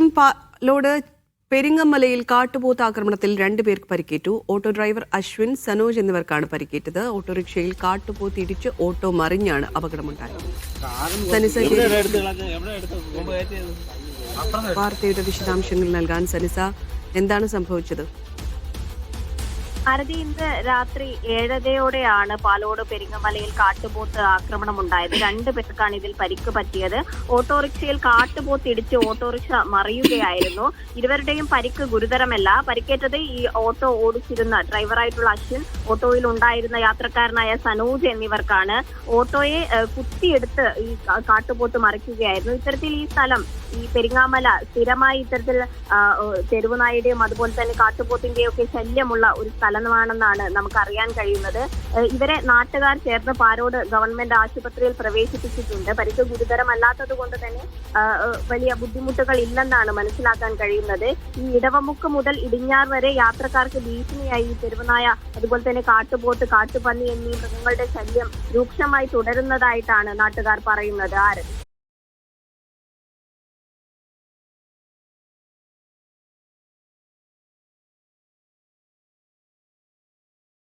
മലപ്പുറം പാലോട് പെരിങ്ങമലയിൽ കാട്ടുപോത്ത് ആക്രമണത്തിൽ രണ്ടുപേർക്ക് പരിക്കേറ്റു. ഓട്ടോ ഡ്രൈവർ അശ്വിൻ സനോജ് എന്നിവർക്കാണ് പരിക്കേറ്റത്. ഓട്ടോറിക്ഷയിൽ കാട്ടുപോത്ത് ഇടിച്ച് ഓട്ടോ മറിഞ്ഞാണ് അപകടമുണ്ടായത്. വാർത്തയുടെ വിശദാംശങ്ങൾ നൽകാൻ സനിസ എന്താണ് സംഭവിച്ചത്? ഭാരതി ഇന്ന് രാത്രി ഏഴരയോടെയാണ് പാലോട് പെരിങ്ങമലയിൽ കാട്ടുപോത്ത് ആക്രമണം ഉണ്ടായത്. രണ്ടു പേർക്കാണ് ഇതിൽ പരിക്ക് പറ്റിയത്. ഓട്ടോറിക്ഷയിൽ കാട്ടുപോത്ത് ഇടിച്ച് ഓട്ടോറിക്ഷ മറിയുകയായിരുന്നു. ഇരുവരുടെയും പരിക്ക് ഗുരുതരമല്ല. പരിക്കേറ്റത് ഈ ഓട്ടോ ഓടിച്ചിരുന്ന ഡ്രൈവറായിട്ടുള്ള അശ്വിൻ ഓട്ടോയിൽ ഉണ്ടായിരുന്ന യാത്രക്കാരനായ സനൂജ് എന്നിവർക്കാണ്. ഓട്ടോയെ കുത്തിയെടുത്ത് ഈ കാട്ടുപോത്ത് മറിക്കുകയായിരുന്നു. ഇത്തരത്തിൽ ഈ സ്ഥലം ഈ പെരിങ്ങാമല സ്ഥിരമായി ഇത്തരത്തിൽ തെരുവുനായുടെയും അതുപോലെ തന്നെ കാട്ടുപോത്തിന്റെയും ഒക്കെ ശല്യമുള്ള ഒരു സ്ഥലമാണെന്നാണ് നമുക്ക് അറിയാൻ കഴിയുന്നത് ഇവരെ നാട്ടുകാർ ചേർന്ന് പാരോട് ഗവൺമെന്റ് ആശുപത്രിയിൽ പ്രവേശിപ്പിച്ചിട്ടുണ്ട്. പരിക്ക് ഗുരുതരമല്ലാത്തത് കൊണ്ട് തന്നെ വലിയ ബുദ്ധിമുട്ടുകൾ ഇല്ലെന്നാണ് മനസ്സിലാക്കാൻ കഴിയുന്നത്. ഈ ഇടവമുക്ക് മുതൽ ഇടിഞ്ഞാർ വരെ യാത്രക്കാർക്ക് ഭീഷണിയായി ഈ തെരുവുനായ അതുപോലെ തന്നെ കാട്ടുപോത്ത് കാട്ടുപന്നി എന്നീ മൃഗങ്ങളുടെ ശല്യം രൂക്ഷമായി തുടരുന്നതായിട്ടാണ് നാട്ടുകാർ പറയുന്നത്. ആര്?